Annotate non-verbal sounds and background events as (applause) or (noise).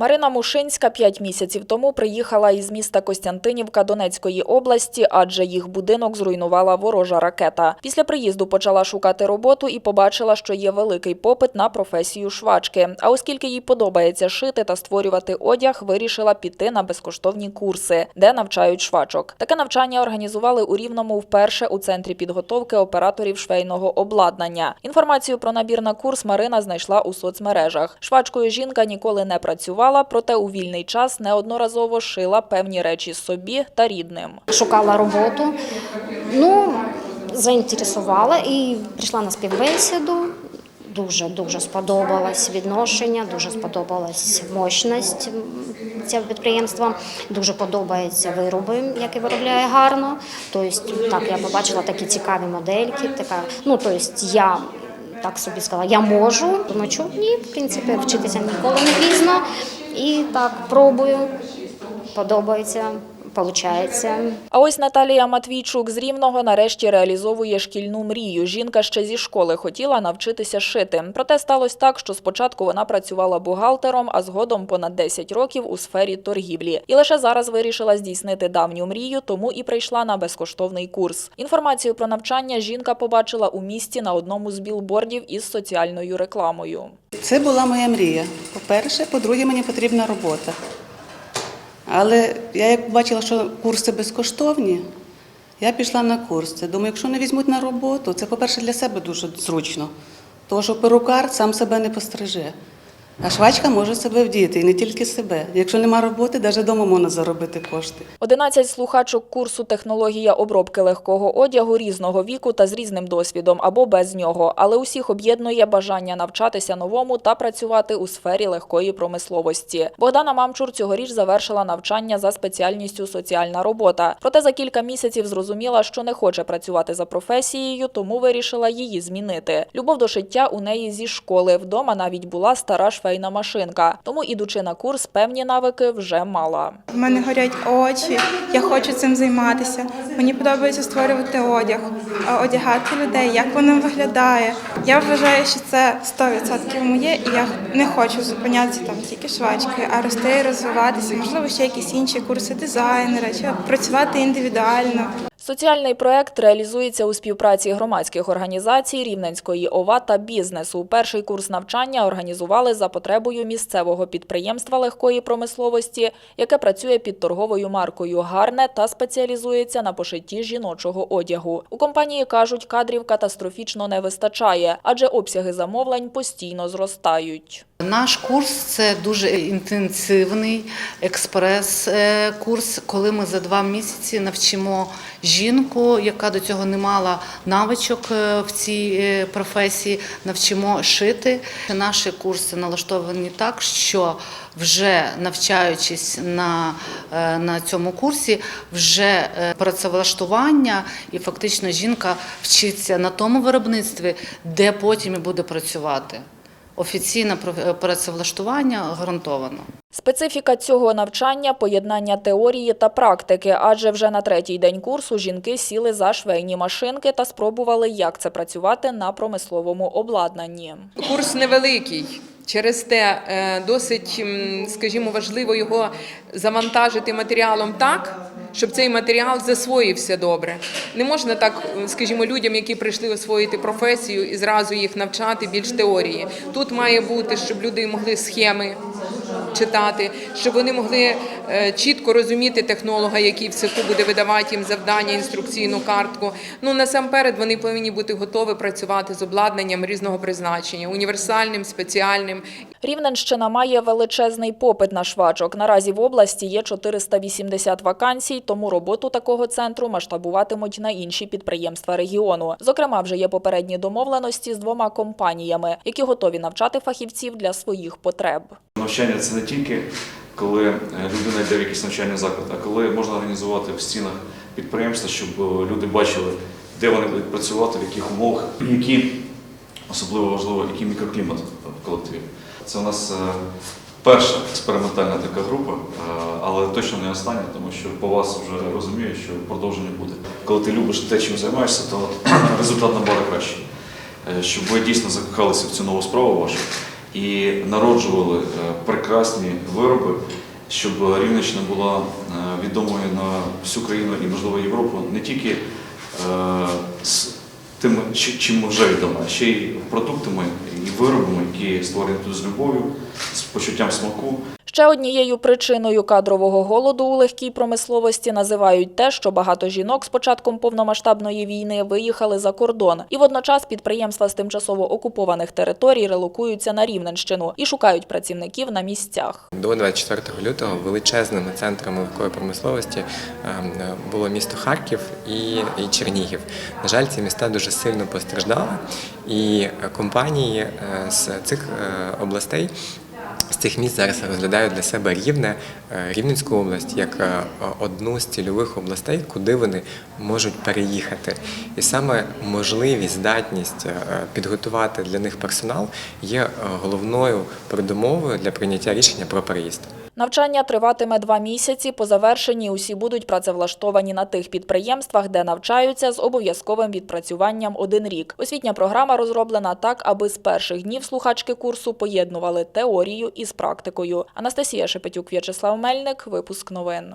Марина Мушинська п'ять місяців тому приїхала із міста Костянтинівка Донецької області, адже їх будинок зруйнувала ворожа ракета. Після приїзду почала шукати роботу і побачила, що є великий попит на професію швачки. А оскільки їй подобається шити та створювати одяг, вирішила піти на безкоштовні курси, де навчають швачок. Таке навчання організували у Рівному вперше у центрі підготовки операторів швейного обладнання. Інформацію про набір на курс Марина знайшла у соцмережах. Швачкою жінка ніколи не працювала, проте у вільний час неодноразово шила певні речі собі та рідним. шукала роботу. Ну, заінтересувала і прийшла на співбесіду. Дуже дуже сподобалось відношення, дуже сподобалась мощність цього підприємства. Дуже подобаються вироби, які виробляє гарно. Тобто, так я побачила такі цікаві модельки. Така, ну тобто я так собі сказала, я можу. Думаю, чому ні, в принципі, вчитися ніколи не пізно. І так пробую. Подобається, виходить. А ось Наталія Матвійчук з Рівного нарешті реалізовує шкільну мрію. Жінка ще зі школи хотіла навчитися шити. Проте сталося так, що спочатку вона працювала бухгалтером, а згодом понад 10 років у сфері торгівлі. І лише зараз вирішила здійснити давню мрію, тому і прийшла на безкоштовний курс. Інформацію про навчання жінка побачила у місті на одному з білбордів із соціальною рекламою. Це була моя мрія. По-перше, по-друге, мені потрібна робота. Але я як бачила, що курси безкоштовні, я пішла на курси. Думаю, якщо не візьмуть на роботу, це, по-перше, для себе дуже зручно. Тому що перукар сам себе не постриже. А швачка може себе вдіти, і не тільки себе. Якщо нема роботи, навіть вдома можна заробити кошти. 11 слухачок курсу технологія обробки легкого одягу різного віку та з різним досвідом або без нього, але усіх об'єднує бажання навчатися новому та працювати у сфері легкої промисловості. Богдана Мамчур цьогоріч завершила навчання за спеціальністю соціальна робота. Проте за кілька місяців зрозуміла, що не хоче працювати за професією, тому вирішила її змінити. Любов до шиття у неї зі школи. Вдома навіть була стара швейна машинка. Тому, ідучи на курс, певні навики вже мала. В мене горять очі, я хочу цим займатися. Мені подобається створювати одяг, одягати людей, як воно виглядає. Я вважаю, що це 100% моє, і я не хочу зупинятися там тільки швачкою, а рости, розвиватися, можливо, ще якісь інші курси дизайнера, чи працювати індивідуально. Соціальний проект реалізується у співпраці громадських організацій Рівненської ОВА та бізнесу. Перший курс навчання організували за потребою місцевого підприємства легкої промисловості, яке працює під торговою маркою Гарне та спеціалізується на пошитті жіночого одягу. У компанії кажуть, кадрів катастрофічно не вистачає, адже обсяги замовлень постійно зростають. Наш курс це дуже інтенсивний експрес-курс, коли ми за два місяці навчимо жінку, яка до цього не мала навичок е, в цій е, професії, навчимо шити. Наші курси налаштовані так, що вже навчаючись на, е, на цьому курсі, вже е, працевлаштування, і фактично жінка вчиться на тому виробництві, де потім і буде працювати. Офіційне про- працевлаштування гарантовано. Специфіка цього навчання поєднання теорії та практики, адже вже на третій день курсу жінки сіли за швейні машинки та спробували, як це працювати на промисловому обладнанні. Курс невеликий. Через те е, досить, скажімо, важливо його завантажити матеріалом так, щоб цей матеріал засвоївся добре. Не можна так, е, скажімо, людям, які прийшли освоїти професію і зразу їх навчати більш теорії. Тут має бути, щоб люди могли схеми читати, щоб вони могли чітко розуміти технолога, який в цеху буде видавати їм завдання, інструкційну картку. Ну насамперед вони повинні бути готові працювати з обладнанням різного призначення, універсальним, спеціальним. Рівненщина має величезний попит на швачок. Наразі в області є 480 вакансій, тому роботу такого центру масштабуватимуть на інші підприємства регіону. Зокрема, вже є попередні домовленості з двома компаніями, які готові навчати фахівців для своїх потреб. Навчання це не тільки коли е, людина йде в якийсь навчальний заклад, а коли можна організувати в стінах підприємства, щоб е, люди бачили, де вони будуть працювати, в яких умовах, які особливо важливо, який мікроклімат в колективі. Це у нас е, перша експериментальна така група, але точно не остання, тому що по вас вже розумію, що продовження буде. Коли ти любиш те, чим займаєшся, то (clears throat) результат набагато кращий. Щоб ви дійсно закохалися в цю нову справу вашу і народжували е, прекрасні вироби, щоб Рівненщина була е, відомою на всю країну і, можливо, Європу не тільки е, з тим, чи- чим вже відома, а ще й продуктами і виробами, які створені тут з любов'ю, з почуттям смаку. Ще однією причиною кадрового голоду у легкій промисловості називають те, що багато жінок з початком повномасштабної війни виїхали за кордон, і водночас підприємства з тимчасово окупованих територій релокуються на Рівненщину і шукають працівників на місцях. До 24 лютого величезними центрами легкої промисловості ем, було місто Харків і, Чернігів. На жаль, ці міста дуже сильно постраждали, і компанії е, з цих е, областей. З цих міст зараз розглядають для себе рівне е, Рівненську область як е, одну з цільових областей, куди вони можуть переїхати. І саме можливість, здатність е, підготувати для них персонал є головною передумовою для прийняття рішення про переїзд. Навчання триватиме два місяці. По завершенні усі будуть працевлаштовані на тих підприємствах, де навчаються з обов'язковим відпрацюванням один рік. Освітня програма розроблена так, аби з перших днів слухачки курсу поєднували теорію із практикою. Анастасія Шепетюк, В'ячеслав Мельник, випуск новин.